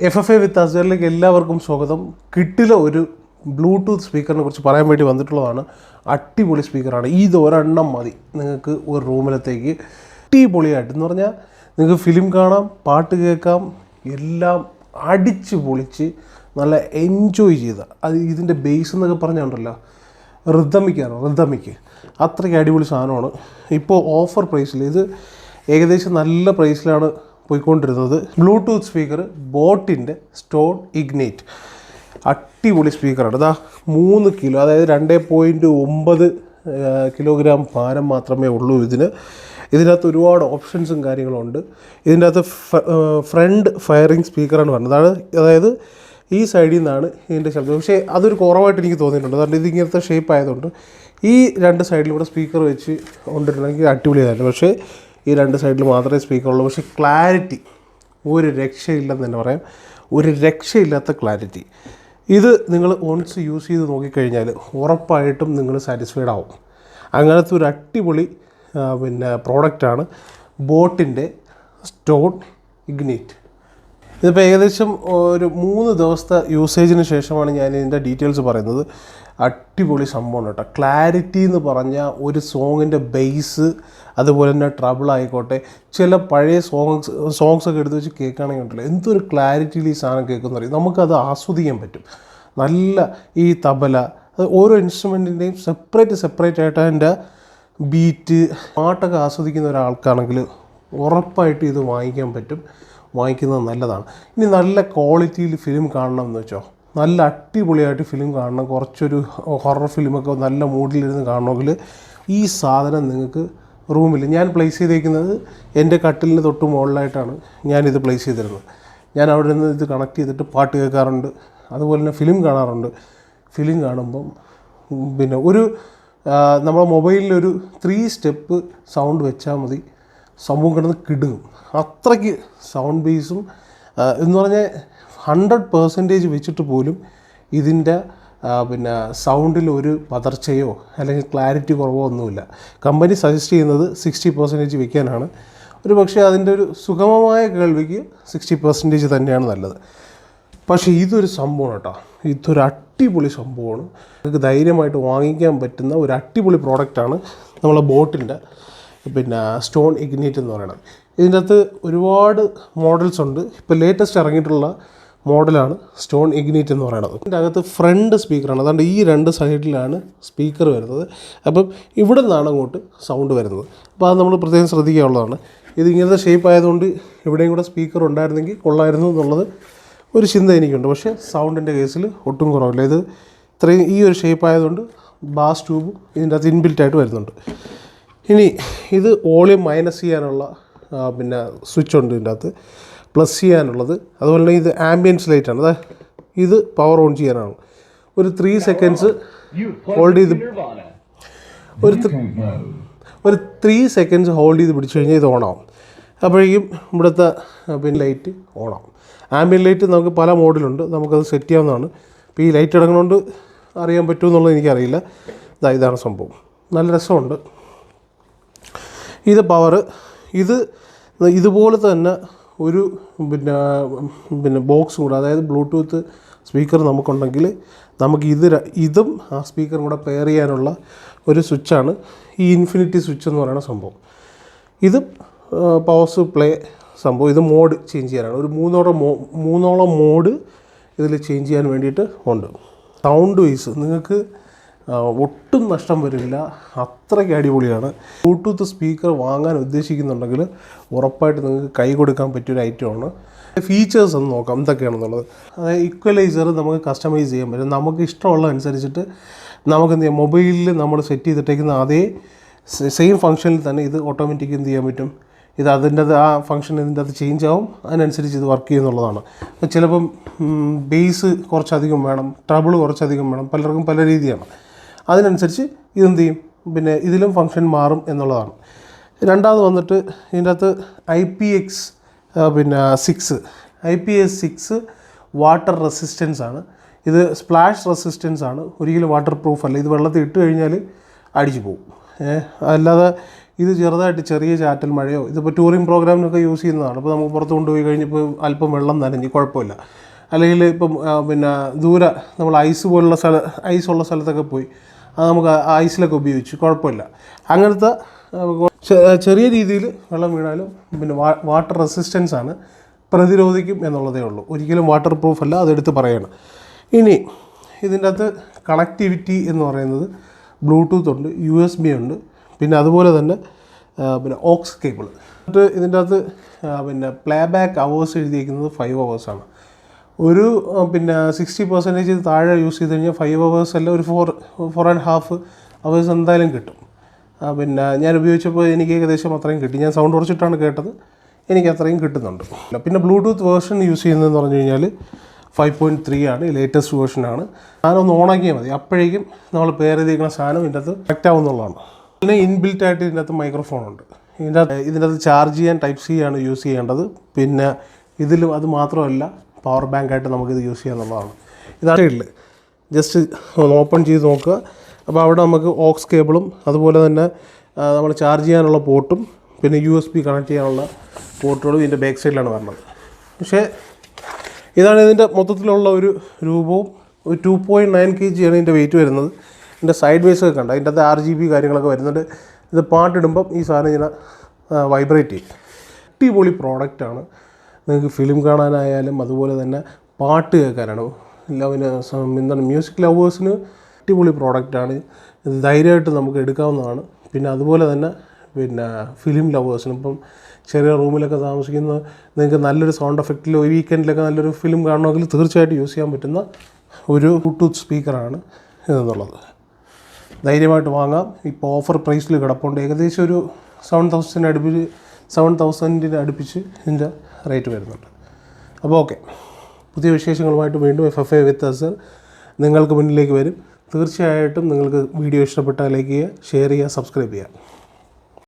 F F A with അസറിലേക്ക് എല്ലാവർക്കും സ്വാഗതം. കിട്ടില ഒരു ബ്ലൂടൂത്ത് സ്പീക്കറിനെ കുറിച്ച് പറയാൻ വേണ്ടി വന്നിട്ടുള്ളതാണ്. അടിപൊളി സ്പീക്കറാണ് ഇത് ഒരെണ്ണം മതി. നിങ്ങൾക്ക് ഒരു റൂമിലത്തേക്ക്. അടിപൊളിയായിട്ട്. എന്ന് പറഞ്ഞാൽ നിങ്ങൾക്ക് ഫിലിം കാണാം പാട്ട് കേൾക്കാം എല്ലാം അടിച്ച് പൊളിച്ച് നല്ല എൻജോയ് ചെയ്ത. അത് ഇതിന്റെ ബേസ് എന്നൊക്കെ പറഞ്ഞുണ്ടല്ലോ. റിതമിക്കാണ് റിതമിക്ക് അത്രയ്ക്ക് അടിപൊളി സാധനമാണ്. ഇപ്പോൾ ഓഫർ പ്രൈസിൽ ഇത് ഏകദേശം നല്ല പ്രൈസിലാണ് പോയിക്കൊണ്ടിരുന്നത് ബ്ലൂടൂത്ത് സ്പീക്കർ ബോട്ടിന്റെ സ്റ്റോൺ ഇഗ്നേറ്റ് അടിപൊളി സ്പീക്കറാണ് ഇതാ മൂന്ന് കിലോ അതായത് രണ്ട് പോയിന്റ് ഒമ്പത് കിലോഗ്രാം ഭാരം മാത്രമേ ഉള്ളൂ ഇതിന്. ഇതിനകത്ത് ഒരുപാട് ഓപ്ഷൻസും കാര്യങ്ങളുണ്ട് ഇതിന്റെ അകത്ത് ഫ്രണ്ട് ഫയറിംഗ് സ്പീക്കറാണ് പറഞ്ഞത്. അതാണ് അതായത് ഈ സൈഡിൽ നിന്നാണ് ഇതിന്റെ ശബ്ദം. പക്ഷേ അതൊരു കുറവായിട്ട് എനിക്ക് തോന്നിയിട്ടുണ്ട്. കാരണം ഇതിങ്ങനത്തെ ഷേപ്പ് ആയതുകൊണ്ട് ഈ രണ്ട് സൈഡിലൂടെ സ്പീക്കർ വെച്ച് കൊണ്ടിട്ടുണ്ടെങ്കിൽ അടിപൊളിയായിരുന്നു. പക്ഷേ ഈ രണ്ട് സൈഡിൽ മാത്രമേ സ്പീക്കർ ഉള്ളൂ. പക്ഷേ ക്ലാരിറ്റി ഒരു രക്ഷയില്ലെന്ന് തന്നെ പറയാം. ഒരു രക്ഷയില്ലാത്ത ക്ലാരിറ്റി ഇത് നിങ്ങൾ ഓൺസ് യൂസ് ചെയ്ത് നോക്കിക്കഴിഞ്ഞാൽ ഉറപ്പായിട്ടും നിങ്ങൾ സാറ്റിസ്ഫൈഡ് ആവും. അങ്ങനത്തെ ഒരു അടിപൊളി പിന്നെ പ്രോഡക്റ്റാണ് ബോട്ടിന്റെ സ്റ്റോൺ ഇഗ്നേറ്റ്. ഇതിപ്പോൾ ഏകദേശം ഒരു മൂന്ന് ദിവസത്തെ യൂസേജിന് ശേഷമാണ് ഞാൻ ഇതിന്റെ ഡീറ്റെയിൽസ് പറയുന്നത്. അടിപൊളി സംഭവമാണ് കേട്ടോ. ക്ലാരിറ്റി എന്ന് പറഞ്ഞാൽ ഒരു സോങ്ങിന്റെ ബേസ് അതുപോലെ തന്നെ ട്രബിൾ ആയിക്കോട്ടെ ചില പഴയ സോങ്സ് സോങ്സ് ഒക്കെ എടുത്ത് വെച്ച് കേൾക്കുകയാണെങ്കിൽ ഉണ്ടല്ലോ എന്തൊരു ക്ലാരിറ്റിയിൽ ഈ സാധനം കേൾക്കുന്ന അറിയാം? നമുക്കത് ആസ്വദിക്കാൻ പറ്റും. നല്ല ഈ തബല ഓരോ ഇൻസ്ട്രുമെന്റിന്റെയും സെപ്പറേറ്റ് സെപ്പറേറ്റ് ആയിട്ട് അതിന്റെ ബീറ്റ് പാട്ടൊക്കെ ആസ്വദിക്കുന്ന ഒരാൾക്കാണെങ്കിൽ ഉറപ്പായിട്ട് ഇത് വാങ്ങിക്കാൻ പറ്റും. വാങ്ങിക്കുന്നത് നല്ലതാണ്. ഇനി നല്ല ക്വാളിറ്റിയിൽ ഫിലിം കാണണം എന്ന് വെച്ചോ? നല്ല അടിപൊളിയായിട്ട് ഫിലിം കാണണം. കുറച്ചൊരു ഹൊറർ ഫിലിമൊക്കെ നല്ല മൂഡിലിരുന്ന് കാണണമെങ്കിൽ ഈ സാധനം നിങ്ങൾക്ക് റൂമിൽ ഞാൻ പ്ലേസ് ചെയ്തേക്കുന്നത് എന്റെ കട്ടിലിന് തൊട്ട് മുകളിലായിട്ടാണ് ഞാനിത് പ്ലേസ് ചെയ്തിരുന്നത്. ഞാൻ അവിടെ നിന്ന് ഇത് കണക്ട് ചെയ്തിട്ട് പാട്ട് കേൾക്കാറുണ്ട്. അതുപോലെ തന്നെ ഫിലിം കാണാറുണ്ട്. ഫിലിം കാണുമ്പം പിന്നെ ഒരു നമ്മുടെ മൊബൈലിൽ ഒരു ത്രീ സ്റ്റെപ്പ് സൗണ്ട് വെച്ചാൽ മതി. സംഭവം കിടന്ന് കിടുങ്ങും. അത്രയ്ക്ക് സൗണ്ട് ബേസും എന്ന് പറഞ്ഞാൽ ഹൺഡ്രഡ് പേഴ്സന്റേജ് വെച്ചിട്ട് പോലും ഇതിന്റെ പിന്നെ സൗണ്ടിൽ ഒരു പതർച്ചയോ അല്ലെങ്കിൽ ക്ലാരിറ്റി കുറവോ ഒന്നുമില്ല. കമ്പനി സജസ്റ്റ് ചെയ്യുന്നത് സിക്സ്റ്റി പെർസെന്റേജ് വെക്കാനാണ്. ഒരു പക്ഷേ അതിന്റെ ഒരു സുഗമമായ കേൾവിക്ക് സിക്സ്റ്റി പെർസെന്റേജ് തന്നെയാണ് നല്ലത്. പക്ഷേ ഇതൊരു സംഭവമാണ് കേട്ടോ. ഇതൊരു അടിപൊളി സംഭവമാണ്. നിങ്ങൾക്ക് ധൈര്യമായിട്ട് വാങ്ങിക്കാൻ പറ്റുന്ന ഒരു അടിപൊളി പ്രോഡക്റ്റാണ് നമ്മളെ ബോട്ടിന്റെ പിന്നെ സ്റ്റോൺ ഇഗ്നേറ്റ് എന്ന് പറയുന്നത്. ഇതിന്റെ അകത്ത് ഒരുപാട് മോഡൽസ് ഉണ്ട്. ഇപ്പോൾ ലേറ്റസ്റ്റ് ഇറങ്ങിയിട്ടുള്ള മോഡലാണ് സ്റ്റോൺ ഇഗ്നീറ്റ് എന്ന് പറയുന്നത്. ഇതിന്റെ അകത്ത് ഫ്രണ്ട് സ്പീക്കറാണ്. അതുകൊണ്ട് ഈ രണ്ട് സൈഡിലാണ് സ്പീക്കർ വരുന്നത്. അപ്പം ഇവിടെ നിന്നാണ് അങ്ങോട്ട് സൗണ്ട് വരുന്നത്. അപ്പോൾ അത് നമ്മൾ പ്രത്യേകം ശ്രദ്ധിക്കാനുള്ളതാണ്. ഇത് ഇങ്ങനത്തെ ഷേപ്പ് ആയതുകൊണ്ട് എവിടെയും കൂടെ സ്പീക്കർ ഉണ്ടായിരുന്നെങ്കിൽ കൊള്ളായിരുന്നു എന്നുള്ളത് ഒരു ചിന്ത എനിക്കുണ്ട്. പക്ഷേ സൗണ്ടിന്റെ കേസിൽ ഒട്ടും കുറവില്ല. ഇത് ഇത്രയും ഈ ഒരു ഷേപ്പ് ആയതുകൊണ്ട് ബാസ് ട്യൂബും ഇതിന്റെ അകത്ത് ഇൻബിൽറ്റ് ആയിട്ട് വരുന്നുണ്ട്. ഇനി ഇത് വോളിയം മൈനസ് ചെയ്യാനുള്ള പിന്നെ സ്വിച്ച് ഉണ്ട് ഇതിന്റെ അകത്ത്. പ്ലസ് ചെയ്യാനുള്ളത്. അതുപോലെ ഇത് ആംബിയൻസ് ആണ്. അതാ ഇത് പവർ ഓൺ ചെയ്യാനാണ്. ഒരു ത്രീ സെക്കൻഡ്സ് ഹോൾഡ് ചെയ്ത് ഒരു ഒരു ത്രീ സെക്കൻഡ്സ് ഹോൾഡ് ചെയ്ത് പിടിച്ചു കഴിഞ്ഞാൽ ഇത് ഓണാവും അപ്പോഴേക്കും ഇവിടുത്തെ പിന്നെ ലൈറ്റ് ഓണാവും ആംബിയൻ ലൈറ്റ് നമുക്ക് പല മോഡിലുണ്ട് നമുക്കത് സെറ്റ് ചെയ്യാവുന്നതാണ്. ഇപ്പോൾ ഈ ലൈറ്റ് ഇടങ്ങുന്നതുകൊണ്ട് അറിയാൻ പറ്റുമെന്നുള്ളത് എനിക്കറിയില്ല. ഇതാ ഇതാണ് സംഭവം. നല്ല രസമുണ്ട്. ഇത് പവർ ഇത് ഇതുപോലെ തന്നെ ഒരു പിന്നെ പിന്നെ ബോക്സ് കൂടെ അതായത് ബ്ലൂടൂത്ത് സ്പീക്കർ നമുക്കുണ്ടെങ്കിൽ നമുക്ക് ഇത് ഇതും ആ സ്പീക്കറും കൂടെ പെയർ ചെയ്യാനുള്ള ഒരു സ്വിച്ചാണ് ഈ ഇൻഫിനിറ്റി സ്വിച്ച് എന്ന് പറയുന്ന സംഭവം. ഇത് പവർസ് പ്ലേ സംഭവം. ഇത് മോഡ് ചേഞ്ച് ചെയ്യാനാണ്. ഒരു മൂന്നോളം മോ മൂന്നോളം മോഡ് ഇതിൽ ചേഞ്ച് ചെയ്യാൻ വേണ്ടിയിട്ട് ഉണ്ട്. സൗണ്ട് വൈസ് നിങ്ങൾക്ക് ഒട്ടും നഷ്ടം വരില്ല അത്രയ്ക്ക് അടിപൊളിയാണ്. ബ്ലൂടൂത്ത് സ്പീക്കർ വാങ്ങാൻ ഉദ്ദേശിക്കുന്നുണ്ടെങ്കിൽ ഉറപ്പായിട്ട് നിങ്ങൾക്ക് കൈ കൊടുക്കാൻ പറ്റിയൊരു ഐറ്റമാണ് ഫീച്ചേഴ്സ് ഒന്ന് നോക്കാം. എന്തൊക്കെയാണെന്നുള്ളത്. അതായത് ഇക്വലൈസർ നമുക്ക് കസ്റ്റമൈസ് ചെയ്യാൻ പറ്റും. നമുക്ക് ഇഷ്ടമുള്ള അനുസരിച്ചിട്ട് നമുക്ക് എന്ത് ചെയ്യാം? മൊബൈലിൽ നമ്മൾ സെറ്റ് ചെയ്തിട്ടേക്കുന്ന അതേ സെയിം ഫംഗ്ഷനിൽ തന്നെ ഇത് ഓട്ടോമാറ്റിക് എന്ത് ചെയ്യാൻ പറ്റും? ഇത് അതിന്റെ ആ ഫംഗ്ഷൻ ഇതിന്റെ അത് ചേഞ്ച് ആവും. അതിനനുസരിച്ച് ഇത് വർക്ക് ചെയ്യുന്നുള്ളതാണ് അപ്പോൾ ചിലപ്പം ബേസ് കുറച്ചധികം വേണം. ട്രബിൾ കുറച്ചധികം വേണം. പലർക്കും പല രീതിയാണ്. അതിനനുസരിച്ച് ഇതെന്ത് ചെയ്യും പിന്നെ ഇതിലും ഫംഗ്ഷൻ മാറും എന്നുള്ളതാണ്. രണ്ടാമത് വന്നിട്ട് ഇതിന്റെ അകത്ത് ഐ പി എക്സ് പിന്നെ six I P S six water resistance ആണ്. ഇത് സ്പ്ലാഷ് റെസിസ്റ്റൻസ് ആണ്. ഒരിക്കലും വാട്ടർ പ്രൂഫ് അല്ല. ഇത് വെള്ളത്തിൽ ഇട്ട് കഴിഞ്ഞാൽ അടിച്ചു പോകും. അല്ലാതെ ഇത് ചെറുതായിട്ട് ചെറിയ ചാറ്റൽ മഴയോ ഇതിപ്പോൾ ടൂറിംഗ് പ്രോഗ്രാമിനൊക്കെ യൂസ് ചെയ്യുന്നതാണ്. ഇപ്പോൾ നമുക്ക് പുറത്ത് കൊണ്ടുപോയി കഴിഞ്ഞപ്പോൾ അല്പം വെള്ളം നനഞ്ഞ് കുഴപ്പമില്ല. അല്ലെങ്കിൽ ഇപ്പം പിന്നെ ദൂരെ നമ്മൾ ഐസ് പോലുള്ള സ്ഥല ഐസ് ഉള്ള സ്ഥലത്തൊക്കെ പോയി അത് നമുക്ക് ഐസിലൊക്കെ ഉപയോഗിച്ച് കുഴപ്പമില്ല. അങ്ങനത്തെ ചെറിയ രീതിയിൽ വെള്ളം വീണാലും പിന്നെ വാട്ടർ റെസിസ്റ്റൻസ് ആണ് പ്രതിരോധിക്കും എന്നുള്ളതേ ഉള്ളൂ. ഒരിക്കലും വാട്ടർ പ്രൂഫ് അല്ല അതെടുത്ത് പറയണം. ഇനി ഇതിന്റെ അകത്ത് കണക്ടിവിറ്റി എന്ന് പറയുന്നത് ബ്ലൂടൂത്ത് ഉണ്ട് യു എസ് ബി ഉണ്ട് പിന്നെ അതുപോലെ തന്നെ പിന്നെ ഓക്സ് കേബിൾ എന്നിട്ട് ഇതിന്റെ അകത്ത് പിന്നെ പ്ലേ ബാക്ക് അവേഴ്സ് എഴുതിയിരിക്കുന്നത് ഫൈവ് അവേഴ്സാണ് ഒരു പിന്നെ സിക്സ്റ്റി പെർസെന്റേജ് താഴെ യൂസ് ചെയ്ത് കഴിഞ്ഞാൽ ഫൈവ് അവേഴ്സ് അല്ല ഒരു four four and half hours എന്തായാലും കിട്ടും. പിന്നെ ഞാൻ ഉപയോഗിച്ചപ്പോൾ എനിക്ക് ഏകദേശം അത്രയും കിട്ടി. ഞാൻ സൗണ്ട് കുറച്ചിട്ടാണ് കേട്ടത്. എനിക്ക് അത്രയും കിട്ടുന്നുണ്ട്. പിന്നെ ബ്ലൂടൂത്ത് വേർഷൻ യൂസ് ചെയ്യുന്നതെന്ന് പറഞ്ഞു കഴിഞ്ഞാൽ ഫൈവ് പോയിന്റ് ത്രീ ആണ് ലേറ്റസ്റ്റ് വേർഷനാണ് സാധനം ഒന്ന് ഓണാക്കിയാൽ മതി. അപ്പോഴേക്കും നമ്മൾ പേര് ചെയ്തിരിക്കുന്ന സാധനം ഇതിന്റെ അകത്ത് കറക്റ്റ് ആവുന്നുള്ളതാണ്. പിന്നെ ഇൻബിൽറ്റ് ആയിട്ട് ഇതിന്റെ അകത്ത് മൈക്രോഫോൺ ഉണ്ട്. ഇതിന്റെ ഇതിന്റെ അകത്ത് ചാർജ് ചെയ്യാൻ ടൈപ്പ് സി ആണ് യൂസ് ചെയ്യേണ്ടത്. പിന്നെ ഇതിലും അത് മാത്രമല്ല പവർ ബാങ്ക് ആയിട്ട് നമുക്കിത് യൂസ് ചെയ്യാമെന്നുള്ളതാണ് ഇതാണ് ഇല്ല ജസ്റ്റ് ഒന്ന് ഓപ്പൺ ചെയ്ത് നോക്കുക. അപ്പോൾ അവിടെ നമുക്ക് ഓക്സ് കേബിളും അതുപോലെ തന്നെ നമ്മൾ ചാർജ് ചെയ്യാനുള്ള പോർട്ടും പിന്നെ യു എസ് ബി കണക്ട് ചെയ്യാനുള്ള പോർട്ടുകളും ഇതിന്റെ ബാക്ക് സൈഡിലാണ് വരുന്നത് പക്ഷേ ഇതാണ് ഇതിന്റെ മൊത്തത്തിലുള്ള ഒരു രൂപവും ഒരു ടു പോയിന്റ് നയൻ കെ ജിയാണ് ഇതിന്റെ വെയിറ്റ് വരുന്നത്. ഇതിന്റെ സൈഡ് വേസ് ഒക്കെ കണ്ട? അതിന്റെ അകത്ത് ആർ ജി ബി കാര്യങ്ങളൊക്കെ വരുന്നുണ്ട്. ഇത് പാട്ടിടുമ്പം ഈ സാധനം ഇങ്ങനെ വൈബ്രേറ്റ് ചെയ്യും. അടിപൊളി പ്രോഡക്റ്റാണ് നിങ്ങൾക്ക് ഫിലിം കാണാനായാലും അതുപോലെ തന്നെ പാട്ട് കേൾക്കാനാണ്. ലവിന് എന്താണ് മ്യൂസിക് ലവേഴ്സിന് അടിപൊളി പ്രോഡക്റ്റാണ് ഇത് ധൈര്യമായിട്ട് നമുക്ക് എടുക്കാവുന്നതാണ്. പിന്നെ അതുപോലെ തന്നെ പിന്നെ ഫിലിം ലവേഴ്സിന് ഇപ്പം ചെറിയ റൂമിലൊക്കെ താമസിക്കുന്ന നിങ്ങൾക്ക് നല്ലൊരു സൗണ്ട് എഫക്റ്റിൽ ഒരു വീക്കെൻഡിലൊക്കെ നല്ലൊരു ഫിലിം കാണണമെങ്കിൽ തീർച്ചയായിട്ടും യൂസ് ചെയ്യാൻ പറ്റുന്ന ഒരു ബ്ലൂടൂത്ത് സ്പീക്കറാണ് എന്നുള്ളത് ധൈര്യമായിട്ട് വാങ്ങാം. ഇപ്പോൾ ഓഫർ പ്രൈസിൽ കിടപ്പുണ്ട്. ഏകദേശം ഒരു സെവൻ തൗസൻഡിന് അടുപ്പിച്ച് സെവൻ തൗസൻഡിന് അടുപ്പിച്ച് ഇതിന്റെ റേറ്റ് വരുന്നുണ്ട്. അപ്പോൾ ഓക്കെ. പുതിയ വിശേഷങ്ങളുമായിട്ട് വീണ്ടും F F A with Azhar നിങ്ങൾക്ക് മുന്നിലേക്ക് വരും. തീർച്ചയായിട്ടും നിങ്ങൾക്ക് വീഡിയോ ഇഷ്ടപ്പെട്ടാൽ ലൈക്ക് ചെയ്യുക ഷെയർ ചെയ്യുക സബ്സ്ക്രൈബ് ചെയ്യുക.